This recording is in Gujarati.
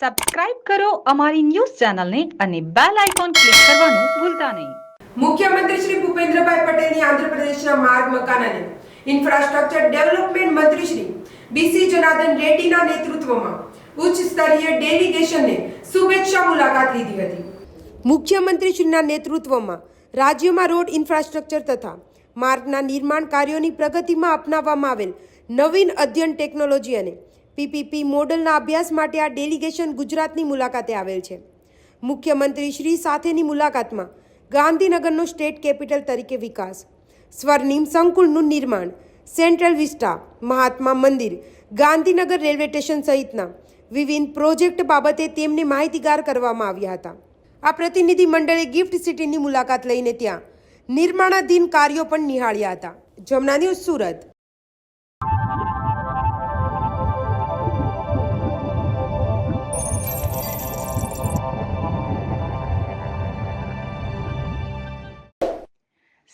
સબસ્ક્રાઇબ કરો અમારી ન્યૂઝ ચેનલને અને બેલ આઇકોન ક્લિક કરવાનું ભૂલતા નહીં. મુખ્યમંત્રી શ્રી ભૂપેન્દ્રભાઈ પટેલની આંધ્રપ્રદેશના માર્ગ મકાન અને ઇન્ફ્રાસ્ટ્રક્ચર ડેવલપમેન્ટ મંત્રી શ્રી બીસી જનાર્દન રેડ્ડીના નેતૃત્વમાં ઉચ્ચ સ્તરીય ડેલિગેશનને શુભેચ્છા મુલાકાત લીધી હતી. મુખ્યમંત્રીશ્રીના નેતૃત્વમાં રાજ્યમાં રોડ ઇન્ફ્રાસ્ટ્રક્ચર તથા માર્ગના નિર્માણ કાર્યોની પ્રગતિમાં અપનાવવામાં આવેલ નવીન અધ્યયન ટેકનોલોજી અને પીપીપી મોડલના અભ્યાસ માટે આ ડેલિગેશન ગુજરાતની મુલાકાતે આવેલ છે. મુખ્યમંત્રી શ્રી સાથેની મુલાકાતમાં ગાંધીનગરનો સ્ટેટ કેપિટલ તરીકે વિકાસ, સ્વર્ણિમ સંકુલનું નિર્માણ, central vista, Mahatma Mandir, Gandhinagar railway station સહિતના વિવિધ પ્રોજેક્ટ બાબતે તેમને માહિતીગાર કરવામાં આવ્યા હતા. આ પ્રતિનિધિ મંડળે ગિફ્ટ સિટીની મુલાકાત લઈને ત્યાં નિર્માણાધીન કાર્યો પણ નિહાળ્યા હતા. જમના ન્યૂઝ સુરત.